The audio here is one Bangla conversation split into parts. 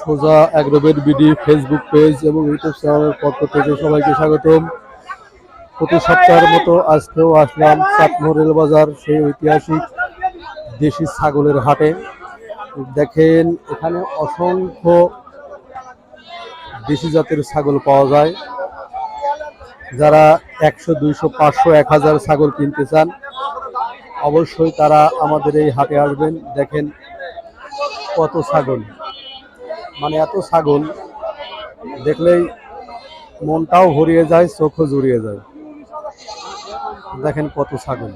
সোজা অ্যাগ্রোবেট বিডি ফেসবুক পেজ এবং ইউটিউব চ্যানেলের পক্ষ থেকে সবাইকে স্বাগতম। প্রতি সপ্তাহের মতো আজকেও আসলাম চাটমোহর রেলবাজার, সেই ঐতিহাসিক দেশি ছাগলের হাটে। দেখেন, এখানে অসংখ্য দেশি জাতের ছাগল পাওয়া যায়। যারা একশো, দুইশো, পাঁচশো, এক হাজার ছাগল কিনতে চান, অবশ্যই তারা আমাদের এই হাটে আসবেন। দেখেন কত ছাগল। মানে এত ছাগল, দেখলেই মনটাও ভরিয়ে যায়, চোখও জুড়িয়ে যায়। দেখেন কত ছাগল।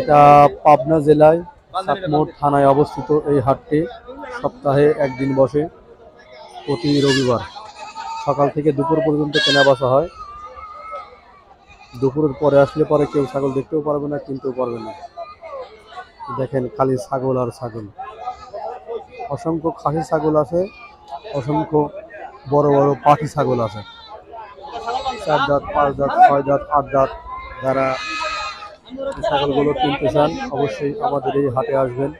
এটা পাবনা জেলায় চাটমোড় থানায় অবস্থিত এই হাটটি। সপ্তাহে একদিন বসে, প্রতি রবিবার। সকাল থেকে দুপুর পর্যন্ত কেনা বাসা হয়। দুপুরের পরে আসলে পরে কেউ ছাগল দেখতেও পারবে না, কিনতেও পারবে না। দেখেন খালি ছাগল আর ছাগল। অসংখ্য খাসি ছাগল আছে, অসংখ্য বড় বড় পাখি ছাগল আছে। চার দাঁত পাঁচ দাঁত ছয় দাঁত আট দাঁত যারা ছাগলগুলো কিনতে চান, অবশ্যই আমাদের এই হাটে আসবেন।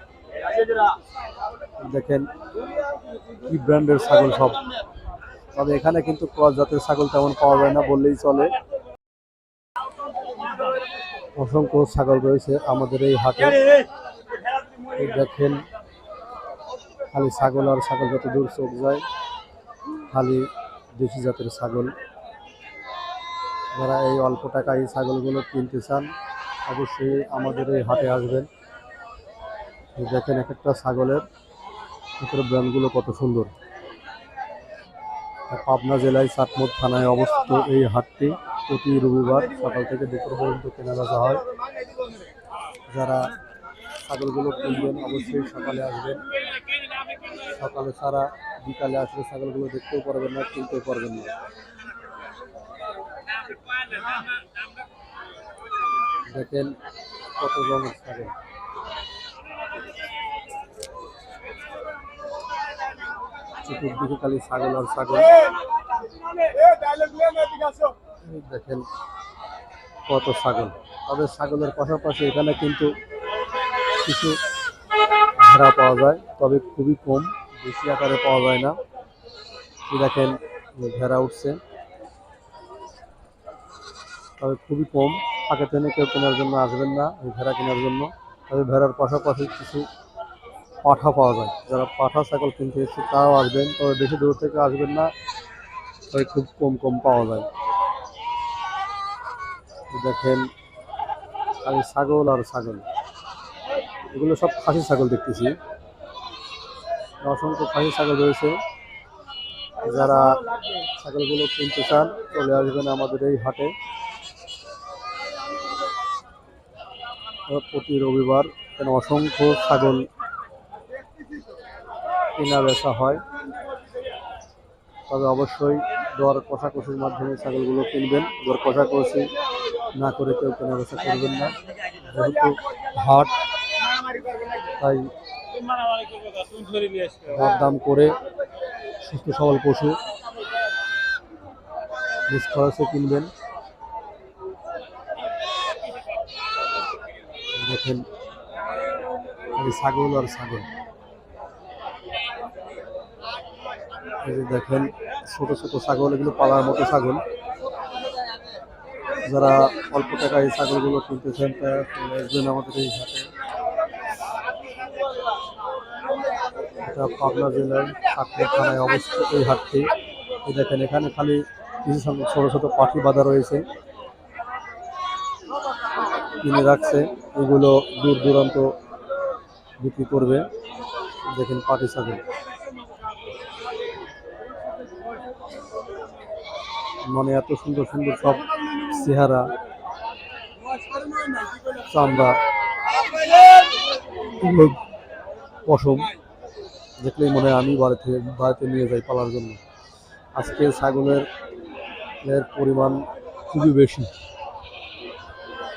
দেখেন কি ব্র্যান্ডের ছাগল সব। তবে এখানে কিন্তু ক্রস জাতের ছাগল তেমন পাওয়া যায় না বললেই চলে। অসংখ্য ছাগল রয়েছে আমাদের এই হাটে। দেখেন খালি ছাগল আর ছাগল যত দূর চোখ যায়, খালি দেশি জাতের ছাগল। যারা এই অল্প টাকায় এই ছাগলগুলো কিনতে চান, অবশ্যই আমাদের এই হাটে আসবেন। দেখেন এক একটা ছাগলের ভিতরে ব্র্যান্ডগুলো কত সুন্দর। পাবনা জেলায় চাটমোট থানায় অবস্থিত এই হাটটি প্রতি রবিবার সকাল থেকে দুপুর পর্যন্ত কেনা বেচা হয়। যারা ছাগলগুলো কিনবেন, অবশ্যই সকালে আসবেন। সকালে ছাড়া বিকালে আসলে ছাগলগুলো দেখতেও পারবেন না, কিনতেও পারবেন না। দেখেন কত রঙের ছাগল। চতুর্দিকে খালি ছাগল আর ছাগল। দেখেন কত ছাগল। তবে ছাগলের পাশাপাশি এখানে কিন্তু কিছু ভেড়া পাওয়া যায়, তবে খুবই কম। বেশি আকারে পাওয়া যায় না। দেখেন, ভেড়া উঠছে। তবে খুবই কম। ফাঁকে টেনে কেউ কেনার জন্য আসবেন না, এই ভেড়া কেনার জন্য। তবে ভেড়ার পাশাপাশি কিছু পাঠা পাওয়া যায়। যারা পাঠা ছাগল কিনতে এসেছে, তারাও আসবেন। তবে বেশি দূর থেকে আসবেন না, তবে খুব কম কম পাওয়া যায়। দেখেন, খালি ছাগল আর ছাগল। এগুলো সব খাসি ছাগল দেখতেছি। অসংখ্য খাসি ছাগল রয়েছে। যারা ছাগলগুলো কিনতে চান, চলে আসবেন আমাদের এই হাটে। প্রতি রবিবার এখানে অসংখ্য ছাগল কেনা বেচা হয়। তবে অবশ্যই দর কষাকষির মাধ্যমে ছাগলগুলো কিনবেন। দর কষাকষি না করে কেউ কেনা বেচা করবেন না। যেহেতু হাট, তাই দাম করে সুস্থ সবল পশু খরচে কিনবেন। দেখেন ছাগল আর ছাগল। দেখেন, ছোট ছোট ছাগল, এগুলো পালার মতো ছাগল। যারা অল্প টাকায় ছাগলগুলো কিনতেছেন তারা আমাদের এই এটা পাবনা জেলার চাকরি থানায় অবস্থিত এই হাটটি। দেখেন, এখানে খালি কিছু ছোট ছোট পাখি বাঁধা রয়েছে। কিনে রাখছে। এগুলো দূর দূরান্ত বিক্রি করবে। দেখেন পাটি ছাগল। মানে এত সুন্দর সুন্দর সব চেহারা, চামড়া পশম। দেখলেই মনে হয় আমি বাড়িতে বাড়িতে নিয়ে যাই পালার জন্য। আজকে ছাগলের এর পরিমাণ খুবই বেশি।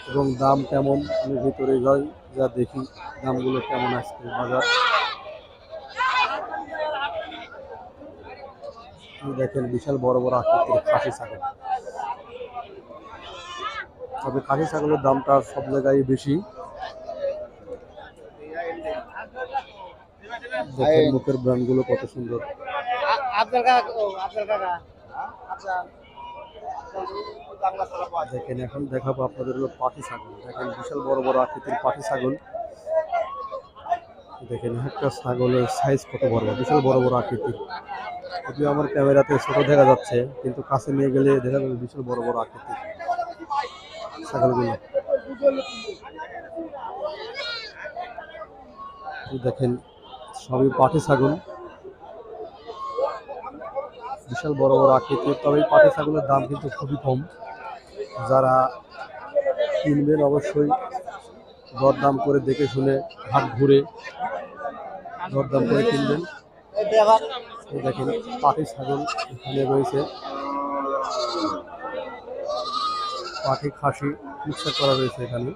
এবং দাম কেমন, আমি ভিতরে যাই, যা দেখি দামগুলো কেমন আসছে বাজার। দেখেন বিশাল বড় বড় আকৃতির খাসি ছাগল। তবে খাসি ছাগলের দামটা সব জায়গায় বেশি। দেখেন মুখের ব্র্যান্ডগুলো কত সুন্দর। আপনার কাকা আপনার কাকা। আচ্ছা। দেখেন এখন দেখাবো আপনাদের হলো পাটি ছাগল। দেখেন বিশাল বড় বড় আকৃতির পাটি ছাগল। দেখেন একটা ছাগলের সাইজ কত বড় বিশাল বড় বড় আকৃতির। যদিও আমার ক্যামেরাতে ছোট দেখা যাচ্ছে কিন্তু কাছে নিয়ে গেলে দেখা যাবে বিশাল বড় বড় আকৃতির ছাগলগুলো। দেখেন সবই পাটি ছাগল। বিশাল বড় বড় আকৃতির, তবে এই পাটি ছাগলের দাম কিন্তু খুবই কম। যারা কিনবেন অবশ্যই দরদাম করে দেখে শুনে হাট ঘুরে দরদাম করে কিনবেন। দেখেন পাটি ছাগল এখানে রয়েছে। পাটি খাসি মিক্সার করা রয়েছে এখানে।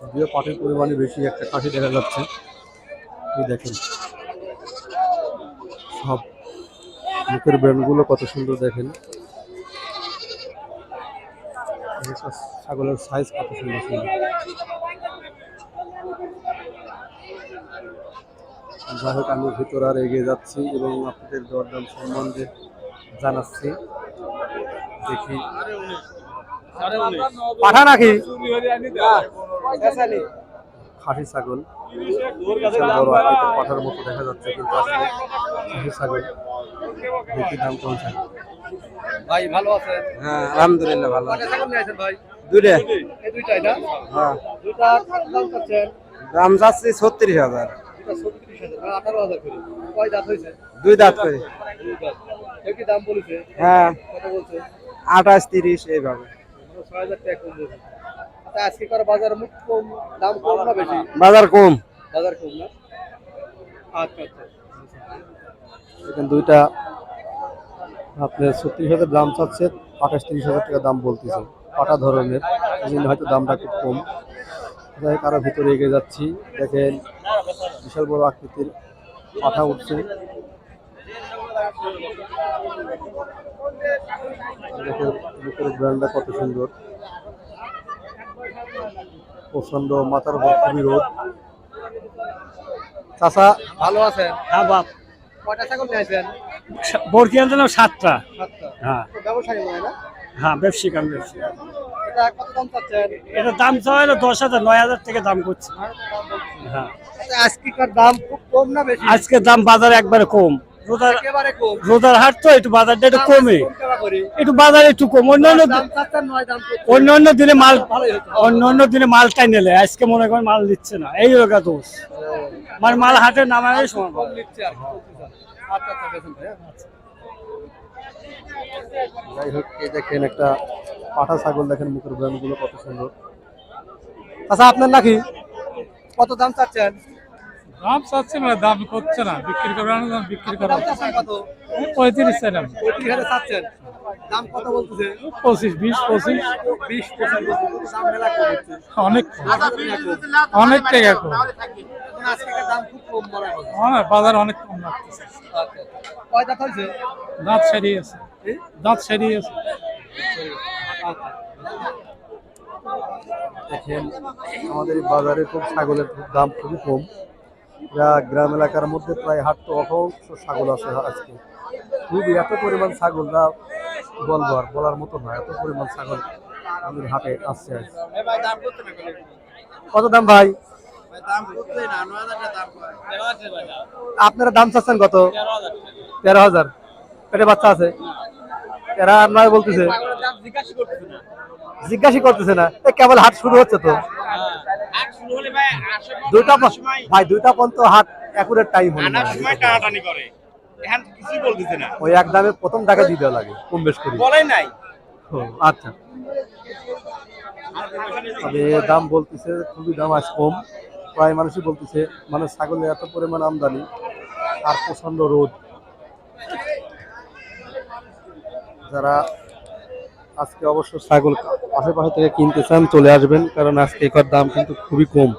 যদিও পাটির পরিমাণে বেশি, একটা খাসি দেখা যাচ্ছে। দেখেন। সব মুখের ব্র্যান্ডগুলো কত সুন্দর দেখেন। ছাগলের সাইজ কত সুন্দর সুন্দর। যাই হোক আমি ভিতরে আর এগিয়ে যাচ্ছি এবং আপনাদের দরদাম সম্বন্ধে জানাচ্ছি। দেখি। পাঠা নাকি? খাসি ছাগল। বড় আকৃতির পাঠার মতো দেখা যাচ্ছে কিন্তু আসলে খাসি ছাগল। দেখি দাম কোন ছাগল ভাই ভালো আছেন? হ্যাঁ আলহামদুলিল্লাহ ভালো কয়টা ছাগল নিয়ে আসেন ভাই? দুইটা। এই দুইটাই না? হ্যাঁ। দুইটা দাম করছেন দাম যাচ্ছে ছত্রিশ হাজার। দুইটা ছত্রিশ হাজার দুই দাঁত করে। কি দাম বলেছে? হ্যাঁ। আঠাশ তিরিশ এইভাবে। মানে ছয় হাজার টাকা কম বলছে। আজকে কার বাজারে মুখ কম দাম কম না বেশি? বাজার কম। বাজার কম না? আচ্ছা আচ্ছা। এখানে দুইটা আপনার ছত্রিশ হাজার দাম চাচ্ছে আঠাশ তিরিশ হাজার টাকা দাম বলতেছে। পাটা ধরনের এই জন্য হয়তো দামটা খুব কম। যাই হোক ভিতরে এগিয়ে যাচ্ছি। দেখেন বিশাল বড় আকৃতির পাঠা উঠছে। দেখেন ভিতরে ব্র্যান্ডটা কত সুন্দর। প্রচণ্ড মাথার উপর খুবই রোদ। চাষা ভালো আছেন? হ্যাঁ বাপ। কয়টা ছাগল আনছিলাম সাতটা। হ্যাঁ। ব্যবসায়ী না? হ্যাঁ ব্যবসায়িক আমি এটা দাম চাওয়া হলো দশ হাজার নয় হাজার থেকে দাম করছে। হ্যাঁ। আচ্ছা, দাম খুব কম না বেশি? আজকে দাম বাজারে একবারে কম। রোদার একেবারে হাট তো একটু বাজারটা একটু কমে। একটু বাজারে একটু কম। অন্যান্য দাম চাচ্ছেন নয় দাম অন্য অন্য দিনে মাল ভালোই হতো। অন্য অন্য দিনে মালটাই নিলে আজকে মনে করেন মাল দিচ্ছে না। এই রোগা দোষ মানে মাল হাটে নামায়। আচ্ছা আচ্ছা যাই হোক এই দেখেন একটা পাঠা ছাগল দেখেন মুখের ব্র্যান্ড কত সুন্দর। আচ্ছা আপনার নাকি? কত দাম চাচ্ছেন? দাম চাচ্ছে না দাম করছে না। বিক্রি করবে না দাম বিক্রি করা পঁয়ত্রিশ চাইলাম। পঁয়ত্রিশ হাজার চাচ্ছেন। দাম কত বলতেছে? পঁচিশ বিশ পঁচিশ। বিশ অনেক। টাকা কম। হয়। অনেক বাজার অনেক কম লাগতেছে। আচ্ছা আচ্ছা। দাঁত দাঁত সেরিয়ে আছে। দাঁত সেরিয়ে আছে। আচ্ছা দেখেন আমাদের বাজারে খুব ছাগলের দাম খুবই কম। যা গ্রাম এলাকার মধ্যে প্রায় হাট তো অসংখ্য ছাগল আছে আজকে। খুবই এত পরিমাণ ছাগল যা বলব আর বলার মতো নয় এত পরিমাণ ছাগল আমাদের হাটে আসছে। কত দাম ভাই? আপনারা দাম চাচ্ছেন কত? তেরো হাজার। পেটে বাচ্চা আছে? এরা আর নয় বলতেছে। জিজ্ঞাসা করতেছে না। কেবল হাট শুরু হচ্ছে তো। দুইটা ভাই দুইটা পর্যন্ত হাট একুরেট টাইম হলো না। সময় টানাটানি করে। এখন কিছুই বলতেছে না। ওই এক দামে প্রথম টাকা দেওয়া লাগে কম বেশ করি। নাই। আচ্ছা। তবে দাম বলতেছে খুবই দাম আজ কম। প্রায় মানুষই বলতেছে মানে ছাগলের এত পরিমাণ আমদানি আর প্রচণ্ড রোদ। যারা আজকে অবশ্য ছাগল আশেপাশে থেকে কিনতে চান, চলে আসবেন, কারণ আজকে এটার দাম কিন্তু খুবই কম।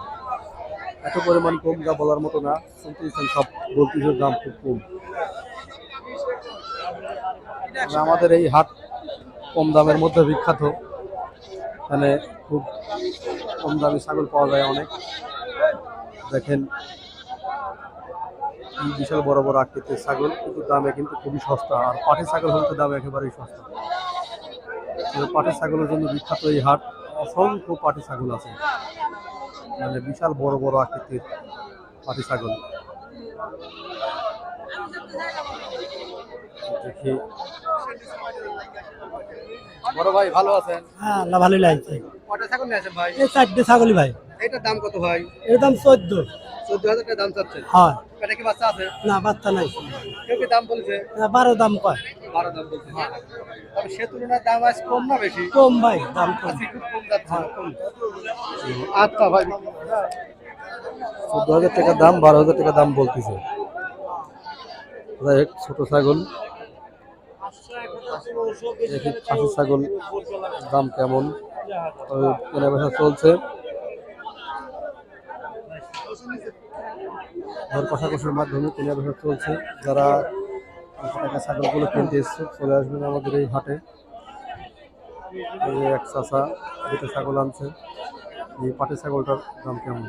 এত পরিমাণ কম যা বলার মতো না শুনতেছেন সব বলতেছে দাম খুব কম। আমাদের এই হাট কম দামের মধ্যে বিখ্যাত। এখানে খুব কম দামে ছাগল পাওয়া যায় অনেক। দেখেন বিশাল বড় বড় আকৃতির ছাগল, কিন্তু দামে কিন্তু খুবই সস্তা। আর পাটি ছাগল হলে তো দাম একেবারেই সস্তা। পাটি ছাগলের জন্য বিখ্যাত এই হাট অসংখ্য পাটি ছাগল আছে। মানে বিশাল বড় বড় আকৃতির পাটি ছাগল দেখি। বড় ভাই ভালো আছেন? হ্যাঁ আল্লাহ ভালোই লাগছে কটা ছাগল নিয়ে আছেন ভাই। এই চারটে ছাগলি ভাই। এটার দাম কত ভাই? এর দাম চোদ্দ। চোদ্দ হাজার টাকা দাম চাচ্ছে। হয়। এটা কি বাচ্চা আছে? না বাচ্চা নাই। কেউ কি দাম বলছে? বারো দাম কয়। বারো দাম বলছে তবে সে তুলনায় দাম আজ কম না বেশি? কম ভাই দাম কম। কম যাচ্ছে। আচ্ছা ভাই। চোদ্দ হাজার টাকা দাম বারো হাজার টাকা দাম বলতেছে। ছোট ছাগল। খাসি ছাগল দাম কেমন। তবে কেনা বেচা চলছে। ঘর কষাকষির মাধ্যমে কেনা বেচা চলছে। যারা দুশো টাকা ছাগলগুলো কিনতে এসছে, চলে আসবেন আমাদের এই হাটে। এক চাষা দুটো ছাগল আনছে, এই পাটি ছাগলটার দাম কেমন?